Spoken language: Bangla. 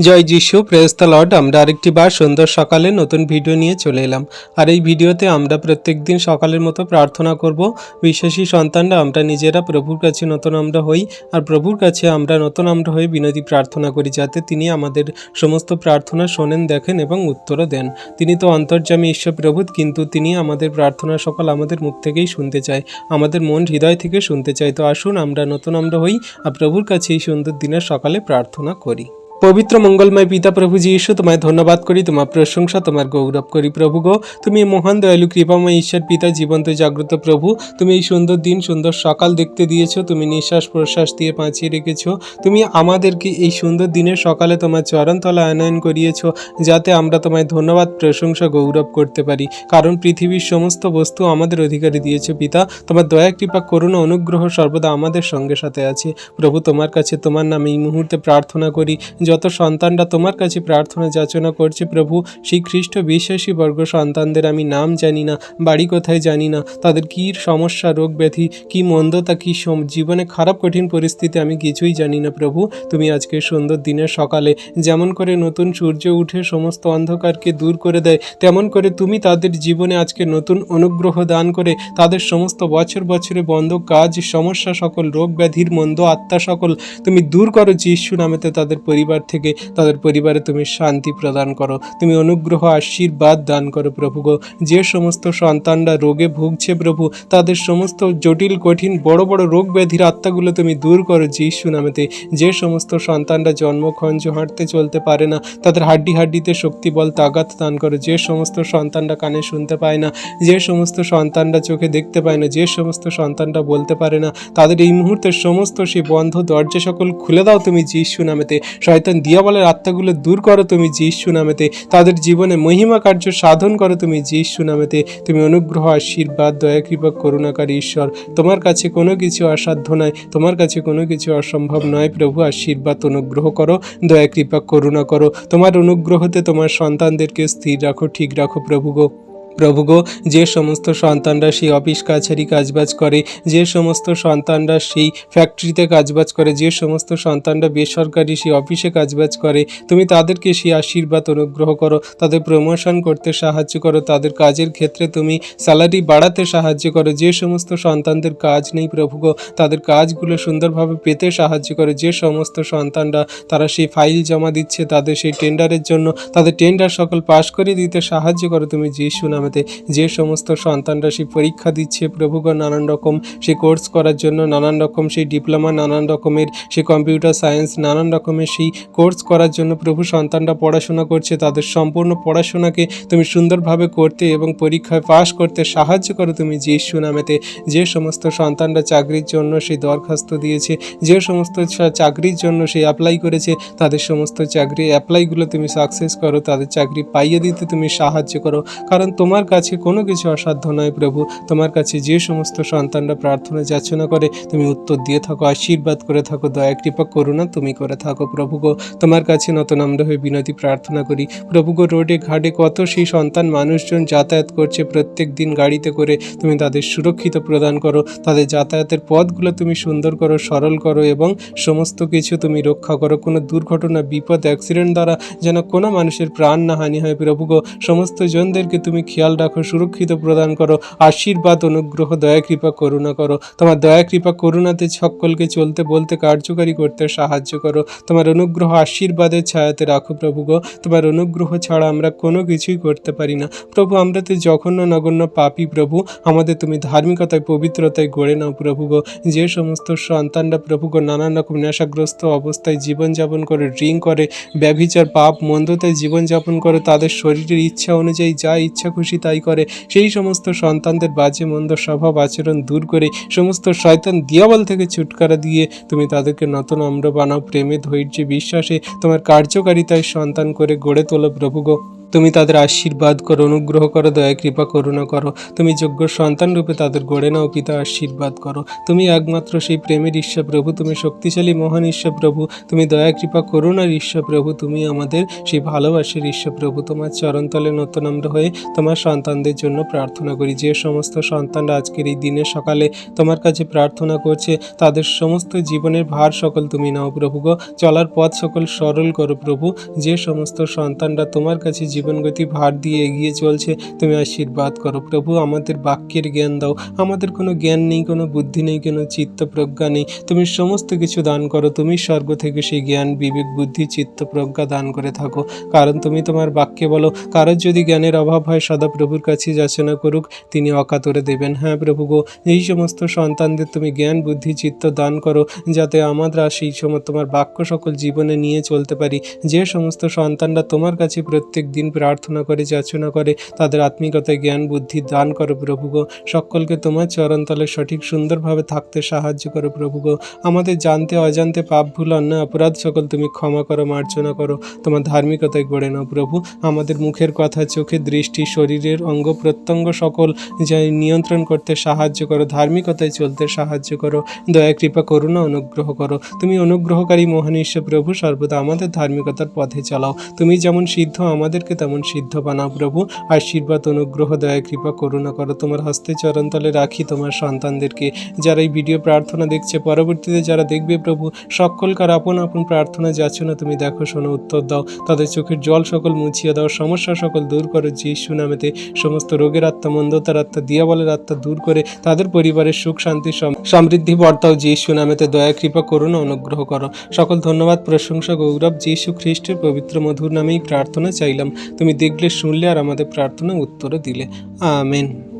জয় যিশু প্রেস দ্য লর্ড আমরা আরেকটি বার সুন্দর সকালে নতুন ভিডিও নিয়ে চলে এলাম। আর এই ভিডিওতে আমরা প্রত্যেক দিন সকালের মতো প্রার্থনা করব। বিশ্বাসী সন্তানরা, আমরা নিজেরা প্রভুর কাছে নতুন আমরা হই। আর প্রভুর কাছে আমরা নতুন আমরা হয়ে বিনতি প্রার্থনা করি, যাতে তিনি আমাদের সমস্ত প্রার্থনা শোনেন, দেখেন এবং উত্তরও দেন। তিনি তো অন্তর্যামী ঈশ্বর প্রভু কিন্তু তিনি আমাদের প্রার্থনা সকল আমাদের মুখ থেকেই শুনতে চায়। আমাদের মন হৃদয় থেকে শুনতে চায়। তো আসুন আমরা নতুন আমরা হই আর প্রভুর কাছে এই সুন্দর দিনের সকালে প্রার্থনা করি। পবিত্র মঙ্গলময় পিতা প্রভু যীশু, তোমায় ধন্যবাদ করি, তোমার প্রশংসা, তোমার গৌরব করি প্রভু গো। তুমি মহান দয়ালু কৃপাময় ঈশ্বর পিতা, জীবন্ত জাগ্রত প্রভু। তুমি এই সুন্দর দিন, সুন্দর সকাল দেখতে দিয়েছ, তুমি নিঃশ্বাস প্রশ্বাস দিয়ে বাঁচিয়ে রেখেছো। তুমি আমাদেরকে এই সুন্দর দিনের সকালে তোমার চরণতলা আনয়ন করিয়েছো, যাতে আমরা তোমায় ধন্যবাদ, প্রশংসা, গৌরব করতে পারি। কারণ পৃথিবীর সমস্ত বস্তু আমাদের অধিকারে দিয়েছ পিতা। তোমার দয়া, কৃপা, করুণা, অনুগ্রহ সর্বদা আমাদের সঙ্গে সাথে আছে। প্রভু, তোমার কাছে তোমার নামে এই মুহূর্তে প্রার্থনা করি। যত সন্তানরা তোমার কাছে প্রার্থনা যাচনা করছে, প্রভু সেই খ্রিস্ট বিশ্বাসী বর্গ সন্তানদের আমি নাম জানি না, বাড়ি কোথায় জানি না, তাদের কী সমস্যা, রোগ ব্যাধি, কী মন্দতা, কী জীবনে খারাপ, কঠিন পরিস্থিতি আমি কিছুই জানি না, প্রভু। তুমি আজকে সুন্দর দিনের সকালে যেমন করে নতুন সূর্য উঠে সমস্ত অন্ধকারকে দূর করে দেয়, তেমন করে তুমি তাদের জীবনে আজকে নতুন অনুগ্রহ দান করে তাদের সমস্ত বছর বছরে বন্ধ কাজ, সমস্যা সকল, রোগ ব্যাধির মন্দ আত্মা সকল তুমি দূর করো, যিশু নামেতে তাদের পরিবার থেকে তাদের পরিবারে তুমি শান্তি প্রদান করো। তুমি অনুগ্রহ, আশীর্বাদ দান করো প্রভু গো। যে সমস্ত সন্তানরা রোগে ভুগছে প্রভু, তাদের সমস্ত জটিল, কঠিন, বড় বড় রোগ ব্যাধির আত্মাগুলো তুমি দূর করো যিশু নামেতে। যে সমস্ত সন্তানরা জন্মখঞ্জ হাঁটতে চলতে পারে না, তাদের হাড্ডি হাড্ডিতে শক্তি, বল, তাগাত দান করো। যে সমস্ত সন্তানরা কানে শুনতে পায় না, যে সমস্ত সন্তানরা চোখে দেখতে পায় না, যে সমস্ত সন্তানরা বলতে পারে না, তাদের এই মুহূর্তে সমস্ত সেই বন্ধ দরজা সকল খুলে দাও তুমি যিশু নামেতে। দিয়াবলের আত্মাগুলো দূর করো তুমি যিশু নামেতে। তাদের জীবনে মহিমা কার্য সাধন করো তুমি যিশু নামেতে। তুমি অনুগ্রহ, আশীর্বাদ, দয়া, কৃপা, করুণাকারী ঈশ্বর। তোমার কাছে কোনো কিছু অসাধ্য নয় তোমার কাছে কোনো কিছু অসম্ভব নয়। প্রভু, আশীর্বাদ, অনুগ্রহ করো, দয়া, কৃপা, করুণা করো। তোমার অনুগ্রহতে তোমার সন্তানদেরকে স্থির রাখো, ঠিক রাখো প্রভু গো। প্রভু গো, যে সমস্ত সন্তানরা সেই অফিস কাছারি কাজবাজ করে, যে সমস্ত সন্তানরা সেই ফ্যাক্টরিতে কাজবাজ করে, যে সমস্ত সন্তানরা বেসরকারি সেই অফিসে কাজবাজ করে, তুমি তাদেরকে সেই আশীর্বাদ অনুগ্রহ করো, তাদের প্রমোশন করতে সাহায্য করো, তাদের কাজের ক্ষেত্রে তুমি স্যালারি বাড়াতে সাহায্য করো, যে সমস্ত সন্তানদের কাজ নেই প্রভু গো, তাদের কাজগুলো সুন্দরভাবে পেতে সাহায্য করো, যে সমস্ত সন্তানরা তারা সেই ফাইল জমা দিচ্ছে, তাদের সেই টেন্ডারের জন্য, তাদের টেন্ডার সকল পাশ করে দিতে সাহায্য করো, তুমি যে যিশু নামেতে যে সমস্ত সন্তানরা সেই পরীক্ষা দিচ্ছে, প্রভুগণ নানান রকম সে কোর্স করার জন্য, নানান রকম সেই ডিপ্লোমা নানান রকমের সেই কম্পিউটার সায়েন্স নানান রকমের সেই কোর্স করার জন্য প্রভু সন্তানরা পড়াশোনা করছে, তাদের সম্পূর্ণ পড়াশোনাকে তুমি সুন্দরভাবে করতে এবং পরীক্ষায় পাশ করতে সাহায্য করো। তুমি যিশু নামেতে যে সমস্ত সন্তানরা চাকরির জন্য সেই দরখাস্ত দিয়েছে, যে সমস্ত চাকরির জন্য সেই অ্যাপ্লাই করেছে, তাদের সমস্ত চাকরি অ্যাপ্লাইগুলো তুমি সাকসেস করো, তাদের চাকরি পাইয়ে দিতে তুমি সাহায্য করো। কারণ তোমার কাছে কোনো কিছু অসাধ্য নয় প্রভু। তোমার কাছে যে সমস্ত সন্তানরা প্রার্থনা, যাচনা করে, তুমি উত্তর দিয়ে থাকো, আশীর্বাদ করে থাকো, দয়া, কৃপা, করুণা তুমি করে থাকো প্রভু গো। তোমার কাছে নতুন আমরা হয়ে বিনতি, প্রার্থনা করি। প্রভু গো, রোডে, ঘাটে কত সেই সন্তান, মানুষজন যাতায়াত করছে প্রত্যেক দিন গাড়িতে করে, তুমি তাদের সুরক্ষিত প্রদান করো। তাদের যাতায়াতের পথগুলো তুমি সুন্দর করো, সরল করো এবং সমস্ত কিছু তুমি রক্ষা করো। কোনো দুর্ঘটনা, বিপদ অ্যাক্সিডেন্ট দ্বারা যেন কোনো মানুষের প্রাণ না হানি হয় প্রভু গো। সমস্ত জনদেরকে তুমি খেয়াল রাখো সুরক্ষিত প্রদান করো, আশীর্বাদ, অনুগ্রহ, দয়া, কৃপা, করুণা করো। তোমার দয়া, কৃপা, করুণাতে সকলকে চলতে, বলতে, কার্যকারী করতে সাহায্য করো। তোমার অনুগ্রহ, আশীর্বাদের ছায়াতে রাখো প্রভু গো। তোমার অনুগ্রহ ছাড়া আমরা কোনো কিছুই করতে পারি না। প্রভু, আমরা তো জঘন্য, নগণ্য পাপী প্রভু। আমাদের তুমি ধার্মিকতায়, পবিত্রতায় গড়ে নাও প্রভু গো। যে সমস্ত সন্তানরা প্রভু গো, নানান রকম নেশাগ্রস্ত অবস্থায় জীবনযাপন করে ড্রিঙ্ক করে, ব্যভিচার, পাপ, মন্দতায় জীবনযাপন করে, তাদের শরীরের ইচ্ছা অনুযায়ী যা ইচ্ছা খুশি তাই করে। সেই সমস্ত সন্তানদের বাজে মন্দ স্বভাব আচরণ দূর করে সমস্ত শয়তান দিয়াবল থেকে ছুটকারা দিয়ে তুমি তাদেরকে নতুন আম্র বানাও। প্রেমে ধৈর্যে বিশ্বাসে তোমার কার্যকারিতায় সন্তান করে গড়ে তোলো প্রভু গো। তুমি তাদের আশীর্বাদ করো, অনুগ্রহ করো, দয়া, কৃপা, করুণা করো। তুমি যোগ্য সন্তান রূপে তাদের গড়ে নাও, পিতা, আশীর্বাদ করো। তুমি একমাত্র সেই প্রেমের ঈশ্বর প্রভু, তুমি শক্তিশালী, মহান ঈশ্বর প্রভু। তুমি দয়া, কৃপা, করুণার ঈশ্বর প্রভু। তুমি আমাদের সেই ভালোবাসার ঈশ্বর প্রভু। তোমার চরণতলে নতুন আমরা হয়ে তোমার সন্তানদের জন্য প্রার্থনা করি। যে সমস্ত সন্তানরা আজকের এই দিনের সকালে তোমার কাছে প্রার্থনা করছে, তাদের সমস্ত জীবনের ভার সকল তুমি নাও প্রভু চলার পথ সকল সরল করো প্রভু। যে সমস্ত সন্তানরা তোমার কাছে জীবনগতি ভার দিয়ে এগিয়ে চলছে। তুমি আশীর্বাদ করো প্রভু, আমাদের বাক্যের জ্ঞান দাও। আমাদের কোনো জ্ঞান নেই, কোনো বুদ্ধি নেই, কোনো চিত্ত প্রজ্ঞা নেই। তুমি সমস্ত কিছু দান করো, তুমি স্বর্গ থেকে সেই জ্ঞান, বিবেক, বুদ্ধি চিত্ত প্রজ্ঞা দান করে থাকো। কারণ তুমি তোমার বাক্যে বলো কারোর যদি জ্ঞানের অভাব হয়, সদা প্রভুর কাছে যাচনা করুক, তিনি অকাতরে দেবেন। হ্যাঁ প্রভু গো, এই সমস্ত সন্তানদের তুমি জ্ঞান, বুদ্ধি, চিত্ত দান করো, যাতে আমরা সেই সময় তোমার বাক্য সকল জীবনে নিয়ে চলতে পারি। যে সমস্ত সন্তানরা তোমার কাছে প্রত্যেক দিন প্রার্থনা করে, যাচনা করে, তাদের আত্মিকতায় জ্ঞান, বুদ্ধি দান করো প্রভু গো। সকলকে তোমার চরণতলে সঠিক সুন্দরভাবে থাকতে সাহায্য করো প্রভু গো। আমাদের জানতে, অজান্তে পাপ ভুল, অন্যায়, অপরাধ সকল তুমি ক্ষমা করো, মার্জনা করো। তোমার ধার্মিকতায় গড়ে নাও প্রভু। আমাদের মুখের কথা, চোখের দৃষ্টি, শরীরের অঙ্গ প্রত্যঙ্গ সকল যা নিয়ন্ত্রণ করতে সাহায্য করো, ধার্মিকতায় চলতে সাহায্য করো। দয়া, কৃপা, করুণা, অনুগ্রহ করো। তুমি অনুগ্রহকারী মহান ঈশ্বর প্রভু, সর্বদা আমাদের ধার্মিকতার পথে চালাও। তুমি যেমন সিদ্ধ, আমাদেরকে তেমন সিদ্ধ বানাও প্রভু। আশীর্বাদ, অনুগ্রহ, দয়া, কৃপা, করুণা করো। তোমার হস্তে চরণতলে রাখি তোমার সন্তানদেরকে। যারা এই ভিডিও প্রার্থনা দেখছে, পরবর্তীতে যারা দেখবে প্রভু, সকলকার আপন আপন প্রার্থনা যাচনা তুমি দেখো, শোনো, উত্তর দাও। তাদের চোখের জল সকল মুছিয়ে দাও, সমস্যা সকল দূর করো। যিশু নামেতে সমস্ত রোগের আত্মা, মন্দতার আত্মা, দিয়াবলের আত্মা দূর করে তাদের পরিবারের সুখ, শান্তি, সম- সমৃদ্ধি বর্তাও। যিশু নামেতে দয়া, কৃপা করুন অনুগ্রহ করো। সকল ধন্যবাদ, প্রশংসা, গৌরব। যিশু খ্রিস্টের পবিত্র মধুর নামেই প্রার্থনা চাইলাম। তুমি দেখলে শুনলে আর আমাদের প্রার্থনা উত্তরে দিলে। আমেন।